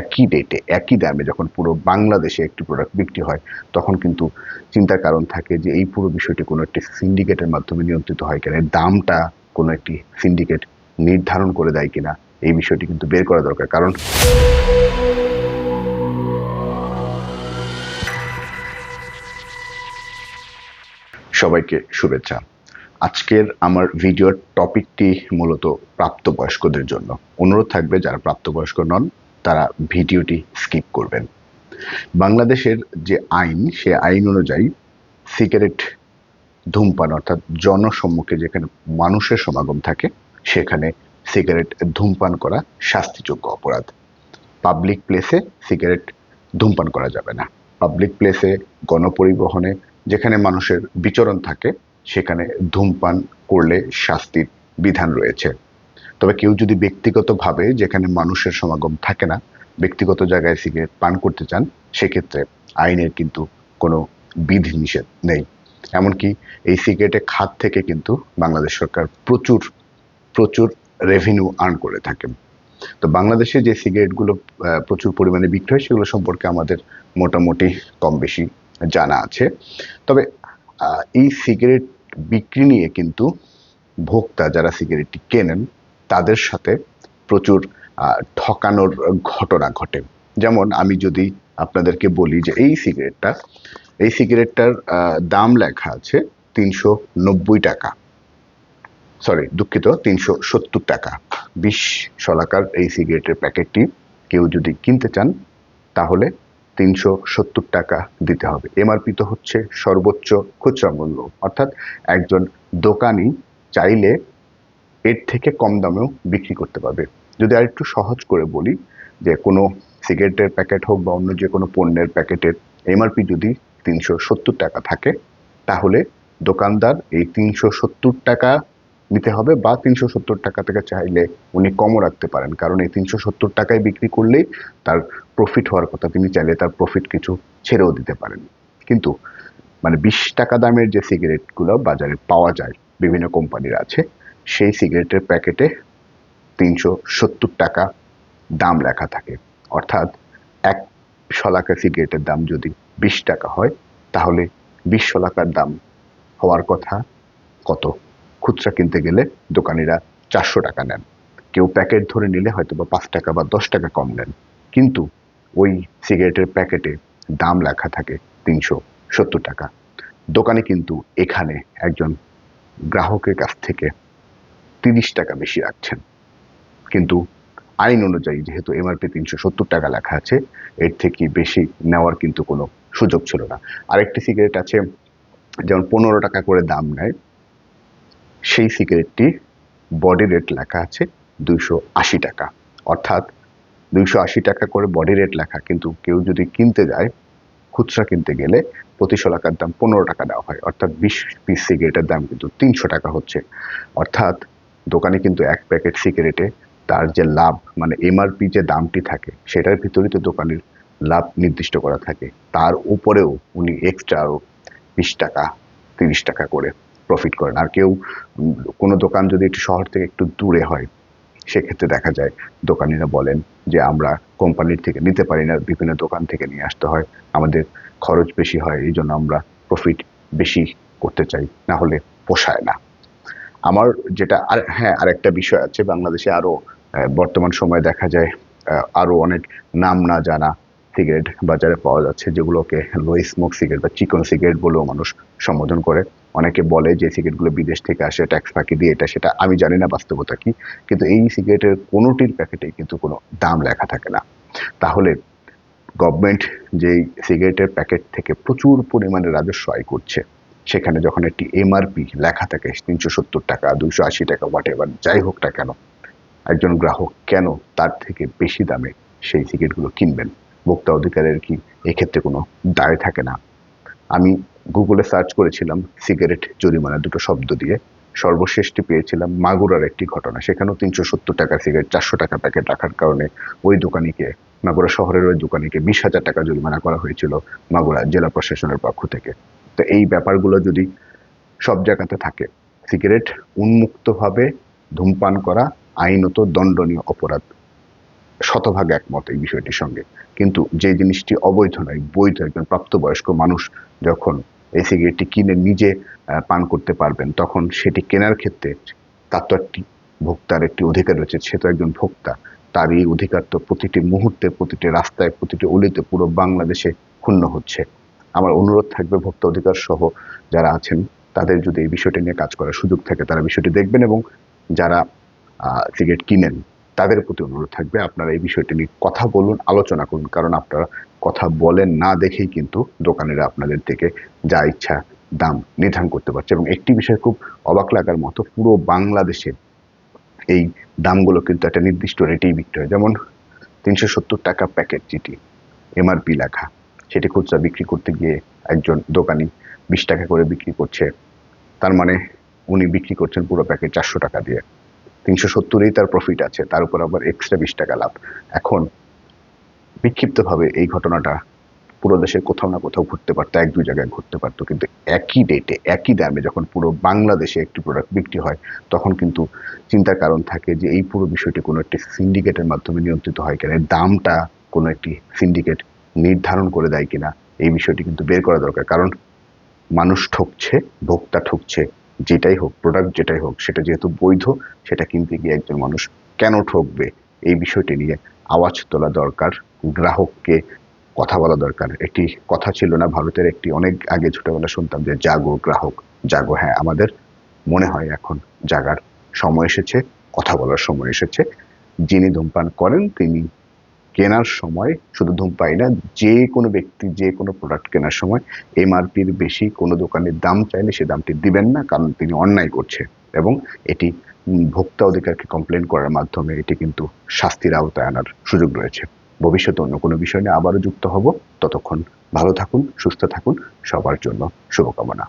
একই ডেটে একই দামে যখন পুরো বাংলাদেশে একটি প্রোডাক্ট বিক্রি হয়, তখন কিন্তু চিন্তার কারণ থাকে যে এই পুরো বিষয়টি কোনো একটি সিন্ডিকেটের মাধ্যমে নিয়ন্ত্রিত হয় কিনা দামটা কোনো একটি সিন্ডিকেট নির্ধারণ করে দেয় কিনা, এই বিষয়টি কিন্তু বের করা দরকার। কারণ সবাইকে শুভেচ্ছা। আজকের আমার ভিডিওর টপিকটি মূলত প্রাপ্তবয়স্কদের জন্য। অনুরোধ থাকবে, যারা প্রাপ্তবয়স্ক নন তারা ভিডিওটি স্কিপ করবেন। বাংলাদেশের যে আইন, সে আইন অনুযায়ী সিগারেট ধূমপান অর্থাৎ জনসম্মুখে যেখানে মানুষের সমাগম থাকে, সেখানে সিগারেট ধূমপান করা শাস্তিযোগ্য অপরাধ। পাবলিক প্লেসে সিগারেট ধূমপান করা যাবে না। পাবলিক প্লেসে গণপরিবহনে যেখানে মানুষের বিচরণ থাকে, সেখানে ধূমপান করলে শাস্তির বিধান রয়েছে। তবে কেউ যদি ব্যক্তিগতভাবে যেখানে মানুষের সমাগম থাকে না, ব্যক্তিগত জায়গায় সিগারেট পান করতে চান, সেক্ষেত্রে আইনের কিন্তু কোনো বিধি নিষেধ নেই। এমনকি এই সিগারেটের খাত থেকে কিন্তু বাংলাদেশ সরকার প্রচুর প্রচুর রেভিনিউ আর্ন করে থাকেন। তো বাংলাদেশে যে সিগারেটগুলো প্রচুর পরিমাণে বিক্রি হয়, সেগুলো সম্পর্কে আমাদের মোটামুটি কম বেশি জানা আছে। তবে এই সিগারেট বিক্রি নিয়ে কিন্তু ভোক্তা যারা সিগারেটটি কেনেন তাদের সাথে প্রচুর ঠকানোর ঘটনা ঘটে। যেমন আমি যদি আপনাদেরকে বলি যে এই সিগারেটটা, এই সিগারেটটার দাম লেখা আছে তিনশো নব্বই টাকা। সরি, দুঃখিত, তিনশো সত্তর টাকা। বিশ শলাকার এই সিগারেটের প্যাকেটটি কেউ যদি কিনতে চান, তাহলে তিনশো সত্তর টাকা দিতে হবে। এমআরপি তো হচ্ছে সর্বোচ্চ খুচরা মূল্য। অর্থাৎ একজন দোকানি চাইলে এর থেকে কম দামেও বিক্রি করতে পারবে। যদি আরেকটু সহজ করে বলি, যে কোনো সিগারেটের প্যাকেট হোক বা অন্য যে কোনো পণ্যের প্যাকেটের এমআরপি যদি তিনশো সত্তর টাকা থাকে, তাহলে দোকানদার এই তিনশো সত্তর টাকা নিতে হবে বা তিনশো সত্তর টাকা থেকে চাইলে উনি কমও রাখতে পারেন। কারণ এই তিনশো সত্তর টাকায় বিক্রি করলেই তার প্রফিট হওয়ার কথা। তিনি চাইলে তার প্রফিট কিছু ছেড়েও দিতে পারেন। কিন্তু মানে বিশ টাকা দামের যে সিগারেটগুলো বাজারে পাওয়া যায়, বিভিন্ন কোম্পানির আছে সেই সিগারেটের প্যাকেটে তিনশো সত্তর টাকা দাম লেখা থাকে। অর্থাৎ এক শলাকা সিগারেটের দাম যদি বিশ টাকা হয়, তাহলে বিশ শলাকার দাম হওয়ার কথা কত? খুচরা কিনতে গেলে দোকানিরা চারশো টাকা নেন। কেউ প্যাকেট ধরে নিলে হয়তো বা পাঁচ টাকা বা দশ টাকা কম নেন। কিন্তু ওই সিগারেটের প্যাকেটে দাম লেখা থাকে তিনশো সত্তর টাকা। দোকানে কিন্তু এখানে একজন গ্রাহকের কাছ থেকে তিরিশ টাকা বেশি রাখছেন। কিন্তু আইন অনুযায়ী যেহেতু এমআরপি তিনশো সত্তর টাকা লেখা আছে, এর থেকে বেশি নেওয়ার কিন্তু কোনো সুযোগ ছিল না। আরেকটি সিগারেট আছে, যেমন পনেরো টাকা করে দাম নেয়, সেই সিগারেটটি বডি রেট লেখা আছে দুইশো আশি টাকা। অর্থাৎ দুইশো আশি টাকা করে বডি রেট লেখা, কিন্তু কেউ যদি কিনতে যায়, খুচরা কিনতে গেলে প্রতি শলাকার দাম পনেরো টাকা দেওয়া হয়। অর্থাৎ বিশ পিস সিগারেটের দাম কিন্তু তিনশো টাকা হচ্ছে। অর্থাৎ দোকানে কিন্তু এক প্যাকেট সিগারেটে তার যে লাভ মানে এমআরপি যে দামটি থাকে, সেটার ভিতরেই তো দোকানের লাভ নির্দিষ্ট করা থাকে। তার উপরেও উনি এক্সট্রা আরও বিশ টাকা, তিরিশ টাকা করে প্রফিট করেন। আর কেউ কোনো দোকান যদি একটু শহর থেকে একটু দূরে হয়, সেক্ষেত্রে দেখা যায় দোকানিরা বলেন যে, আমরা কোম্পানির থেকে, নিতে পারি না, বিভিন্ন দোকান থেকে নিয়ে আসতে হয়, আমাদের খরচ বেশি হয় এই জন্য আমরা প্রফিট বেশি করতে চাই, না হলে পোষায় না। আমার যেটা আর হ্যাঁ আরেকটা বিষয় আছে বাংলাদেশে আরও বর্তমান সময়ে দেখা যায় আহ, আরও অনেক নাম না জানা সিগারেট বাজারে পাওয়া যাচ্ছে যেগুলোকে লো স্মোক সিগারেট বা চিকন সিগারেট বলেও মানুষ সম্বোধন করে। অনেকে বলে যে সিগারেটগুলো বিদেশ থেকে আসে ট্যাক্স ফাঁকি দিয়ে এটা সেটা আমি জানি না বাস্তবতা কি কিন্তু এই সিগারেটের কোনোটির প্যাকেটে কিন্তু কোনো দাম লেখা থাকে না। তাহলে গভর্নমেন্ট যেই সিগারেটের প্যাকেট থেকে প্রচুর পরিমাণে রাজস্ব আয় করছে সেখানে যখন একটি এমআরপি লেখা থাকে, তিনশো সত্তর টাকা, দুইশো আশি টাকা হোয়াট এভার যাই হোক না কেন, একজন গ্রাহক কেন তার থেকে বেশি দামে সেই সিগারেটগুলো কিনবেন? ভোক্তা অধিকারের কি এক্ষেত্রে কোনো দায় থাকে না? আমি গুগলে সার্চ করেছিলাম সিগারেট জরিমানা দুটো শব্দ দিয়ে। সর্বশেষটি পেয়েছিলাম মাগুরার একটি ঘটনা। সেখানেও তিনশো সত্তর টাকার সিগারেট চারশো টাকা প্যাকেট রাখার কারণে ওই দোকানিকে, মাগুরা শহরের ওই দোকানিকে বিশ হাজার টাকা জরিমানা করা হয়েছিল মাগুরা জেলা প্রশাসনের পক্ষ থেকে। তো এই ব্যাপারগুলো যদি সব জায়গাতে থাকে, সিগারেট উন্মুক্তভাবে ধূমপান করা আইনত দণ্ডনীয় অপরাধ। শতভাগ একমত এই বিষয়টির সঙ্গে। কিন্তু যে জিনিসটি অবৈধ নয়, বৈধ একজন প্রাপ্তবয়স্ক মানুষ যখন এই সিগারেটটি কিনে নিজে পান করতে পারবেন, তখন সেটি কেনার ক্ষেত্রে তার তো একটি ভোক্তার একটি অধিকার রয়েছে, সে তো একজন ভোক্তা। তার এই অধিকার তো প্রতিটি মুহূর্তে, প্রতিটি রাস্তায়, প্রতিটি অলিতে পুরো বাংলাদেশে ক্ষুণ্ণ হচ্ছে। আমার অনুরোধ থাকবে ভোক্তা অধিকার সহ যারা আছেন, তাদের যদি এই বিষয়টি নিয়ে কাজ করার সুযোগ থাকে, তারা বিষয়টি দেখবেন এবং যারা সিগারেট কিনেন, তাদের প্রতি অনুরোধ থাকবে আপনারা এই বিষয়টি নিয়ে কথা বলুন, আলোচনা করুন। কারণ আপনারা কথা বলেন না দেখেই কিন্তু দোকানিরা আপনাদের থেকে যা ইচ্ছা দাম নির্ধারণ করতে পারছে এবং একটি বিষয় খুব অবাক লাগার মতো, পুরো বাংলাদেশে এই দামগুলো কিন্তু একটা নির্দিষ্ট রেটেই বিক্রি হয়। যেমন তিনশো সত্তর টাকা প্যাকেট যেটি এমআরপি লেখা সেটি খুচরা বিক্রি করতে গিয়ে একজন দোকানি বিশ টাকা করে বিক্রি করছে। তার মানে উনি বিক্রি করছেন পুরো প্যাকেট চারশো টাকা দিয়ে। তিনশো সত্তরেই তার প্রফিট আছে, তার উপর আবার এক্সট্রা বিশ টাকা লাভ। এখন বিক্ষিপ্তভাবে এই ঘটনাটা পুরো দেশের কোথাও না কোথাও ঘুরতে পারতো, এক দুই জায়গায় ঘটতে পারতো। কিন্তু একই ডেটে একই দামে যখন পুরো বাংলাদেশে একটি প্রোডাক্ট বিক্রি হয়, তখন কিন্তু চিন্তার কারণ থাকে যে এই পুরো বিষয়টি কোনো একটি সিন্ডিকেটের মাধ্যমে নিয়ন্ত্রিত হয় কেন? দামটা কোনো একটি সিন্ডিকেট নির্ধারণ করে দেয় কিনা, এই বিষয়টি কিন্তু বের করা দরকার। কারণ মানুষ ঠকছে, ভোক্তা ঠকছে, যেটাই হোক প্রোডাক্ট যেটাই হোক, সেটা যেহেতু বৈধ, সেটা কিনতে গিয়ে একজন মানুষ কেন ঠকবে? এই বিষয়টি নিয়ে আওয়াজ তোলা দরকার, গ্রাহককে কথা বলা দরকার। একটি কথা ছিল না, ভারতের একটি অনেক আগে ছোটবেলা শুনতাম যে, জাগো গ্রাহক, জাগো। হ্যাঁ আমাদের মনে হয় এখন জাগার সময় এসেছে, কথা বলার সময় এসেছে। যিনি ধূমপান করেন, তিনি কেনার সময় শুধু ধূমপাই না, যে কোনো ব্যক্তি যে কোনো প্রোডাক্ট কেনার সময় এমআরপির বেশি কোনো দোকানের দাম চাইলে সে দামটি দিবেন না, কারণ তিনি অন্যায় করছে। এবং এটি ভোক্তা অধিকারকে কমপ্লেন করার মাধ্যমে এটি কিন্তু শাস্তির আওতায় আনার সুযোগ রয়েছে। ভবিষ্যতে অন্য কোনো বিষয় নিয়ে আবারও যুক্ত হব। ততক্ষণ ভালো থাকুন, সুস্থ থাকুন, সবার জন্য শুভকামনা।